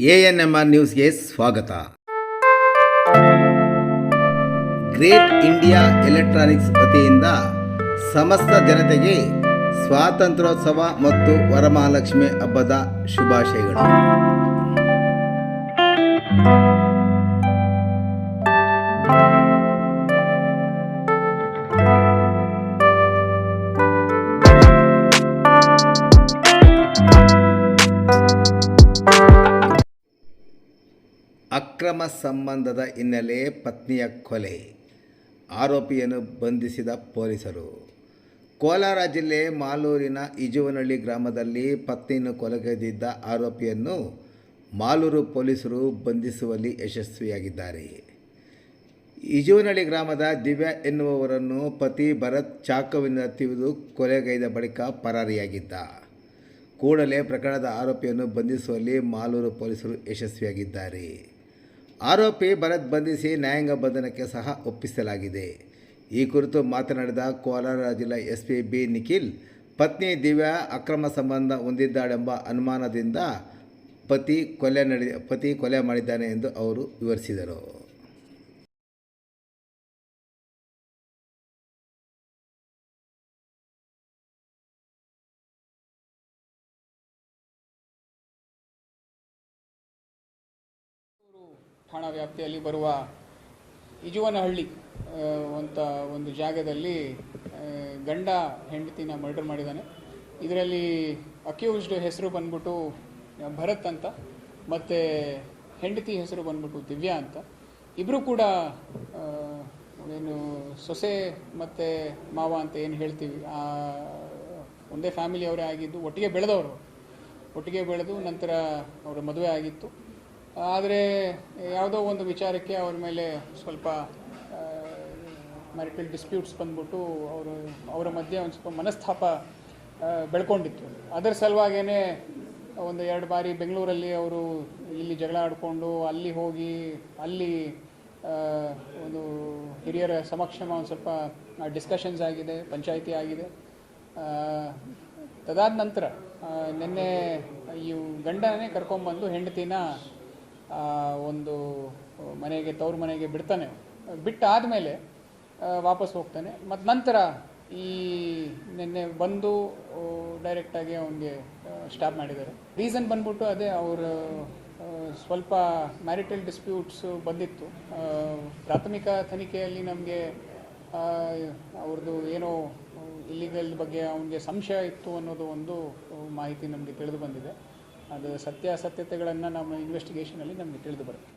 A N M R ನ್ಯೂಸ್ಗೆ ಸ್ವಾಗತ. Great India electronics ವತಿಯಿಂದ ಸಮಸ್ತ ಜನತೆಗೆ ಸ್ವಾತಂತ್ರ್ಯೋತ್ಸವ ಮತ್ತು ವರಮಹಾಲಕ್ಷ್ಮಿ ಹಬ್ಬದ ಶುಭಾಶಯಗಳು. ಅಕ್ರಮ ಸಂಬಂಧದ ಹಿನ್ನೆಲೆ ಪತ್ನಿಯ ಕೊಲೆ. ಆರೋಪಿಯನ್ನು ಬಂಧಿಸಿದ ಪೊಲೀಸರು. ಕೋಲಾರ ಜಿಲ್ಲೆ ಮಾಲೂರಿನ ಇಜುವನಹಳ್ಳಿ ಗ್ರಾಮದಲ್ಲಿ ಪತ್ನಿಯನ್ನು ಕೊಲೆಗೈದಿದ್ದ ಆರೋಪಿಯನ್ನು ಮಾಲೂರು ಪೊಲೀಸರು ಬಂಧಿಸುವಲ್ಲಿ ಯಶಸ್ವಿಯಾಗಿದ್ದಾರೆ. ಇಜುವನಹಳ್ಳಿ ಗ್ರಾಮದ ದಿವ್ಯಾ ಎನ್ನುವವರನ್ನು ಪತಿ ಭರತ್ ಚಾಕುವಿನ ತಿವಿದು ಕೊಲೆಗೈದ ಬಳಿಕ ಪರಾರಿಯಾಗಿದ್ದ. ಕೂಡಲೇ ಪ್ರಕರಣದ ಆರೋಪಿಯನ್ನು ಬಂಧಿಸುವಲ್ಲಿ ಮಾಲೂರು ಪೊಲೀಸರು ಯಶಸ್ವಿಯಾಗಿದ್ದಾರೆ. ಆರೋಪಿ ಭರತ್ ಬಂಧಿಸಿ ನ್ಯಾಯಾಂಗ ಬಂಧನಕ್ಕೆ ಸಹ ಒಪ್ಪಿಸಲಾಗಿದೆ. ಈ ಕುರಿತು ಮಾತನಾಡಿದ ಕೋಲಾರ ಜಿಲ್ಲಾ ಎಸ್ ಪಿ ಬಿ ನಿಖಿಲ್, ಪತ್ನಿ ದಿವ್ಯಾ ಅಕ್ರಮ ಸಂಬಂಧ ಹೊಂದಿದ್ದಾಳೆಂಬ ಅನುಮಾನದಿಂದ ಪತಿ ಕೊಲೆ ನಡೆ, ಪತಿ ಕೊಲೆ ಮಾಡಿದ್ದಾನೆ ಎಂದು ಅವರು ವಿವರಿಸಿದರು. ಠಾಣಾ ವ್ಯಾಪ್ತಿಯಲ್ಲಿ ಬರುವ ಇಜುವನಹಳ್ಳಿ ಅಂತ ಒಂದು ಜಾಗದಲ್ಲಿ ಗಂಡ ಹೆಂಡತಿನ ಮರ್ಡರ್ ಮಾಡಿದ್ದಾನೆ. ಇದರಲ್ಲಿ ಅಕ್ಯೂಸ್ಡ್ ಹೆಸರು ಬಂದ್ಬಿಟ್ಟು ಭರತ್ ಅಂತ, ಮತ್ತು ಹೆಂಡತಿ ಹೆಸರು ಬಂದ್ಬಿಟ್ಟು ದಿವ್ಯಾ ಅಂತ. ಇಬ್ಬರು ಕೂಡ ಏನು ಸೊಸೆ ಮತ್ತು ಮಾವ ಅಂತ ಏನು ಹೇಳ್ತೀವಿ ಒಂದೇ ಫ್ಯಾಮಿಲಿಯವರೇ ಆಗಿದ್ದು, ಒಟ್ಟಿಗೆ ಬೆಳೆದವರು. ಒಟ್ಟಿಗೆ ಬೆಳೆದು ನಂತರ ಅವರ ಮದುವೆ ಆಗಿತ್ತು. ಆದರೆ ಯಾವುದೋ ಒಂದು ವಿಚಾರಕ್ಕೆ ಅವ್ರ ಮೇಲೆ ಸ್ವಲ್ಪ ಮ್ಯಾರಿಟಲ್ ಡಿಸ್ಪ್ಯೂಟ್ಸ್ ಬಂದ್ಬಿಟ್ಟು ಅವರು, ಅವರ ಮಧ್ಯೆ ಒಂದು ಸ್ವಲ್ಪ ಮನಸ್ತಾಪ ಬೆಳ್ಕೊಂಡಿತ್ತು. ಅದರ ಸಲುವಾಗೇ ಒಂದು ಎರಡು ಬಾರಿ ಬೆಂಗಳೂರಲ್ಲಿ ಅವರು ಇಲ್ಲಿ ಜಗಳ ಆಡಿಕೊಂಡು ಅಲ್ಲಿ ಹೋಗಿ, ಅಲ್ಲಿ ಒಂದು ಹಿರಿಯರ ಸಮಕ್ಷಮ ಒಂದು ಸ್ವಲ್ಪ ಡಿಸ್ಕಷನ್ಸ್ ಆಗಿದೆ, ಪಂಚಾಯಿತಿ ಆಗಿದೆ. ತದಾದ ನಂತರ ನಿನ್ನೆ ಈ ಗಂಡನೇ ಕರ್ಕೊಂಬಂದು ಹೆಂಡತಿನ ಒಂದು ಮನೆಗೆ, ತವ್ರ ಮನೆಗೆ ಬಿಡ್ತಾನೆ. ಬಿಟ್ಟಾದಮೇಲೆ ವಾಪಸ್ ಹೋಗ್ತಾನೆ. ಮತ್ತು ನಂತರ ಈ ನಿನ್ನೆ ಬಂದು ಡೈರೆಕ್ಟಾಗಿ ಅವನಿಗೆ ಸ್ಟಾಪ್ ಮಾಡಿದ್ದಾರೆ. ರೀಸನ್ ಬಂದ್ಬಿಟ್ಟು ಅದೇ ಅವರು ಸ್ವಲ್ಪ ಮ್ಯಾರಿಟಲ್ ಡಿಸ್ಪ್ಯೂಟ್ಸ್ ಬಂದಿತ್ತು. ಪ್ರಾಥಮಿಕ ತನಿಖೆಯಲ್ಲಿ ನಮಗೆ ಅವ್ರದ್ದು ಏನೋ ಇಲ್ಲಿಗಲ್ ಬಗ್ಗೆ ಅವನಿಗೆ ಸಂಶಯ ಇತ್ತು ಅನ್ನೋದು ಒಂದು ಮಾಹಿತಿ ನಮಗೆ ತಿಳಿದು ಬಂದಿದೆ. ಅದು ಸತ್ಯಾಸತ್ಯತೆಗಳನ್ನು ನಮ್ಮ ಇನ್ವೆಸ್ಟಿಗೇಷನಲ್ಲಿ ನಮಗೆ ತಿಳಿದು ಬರುತ್ತೆ.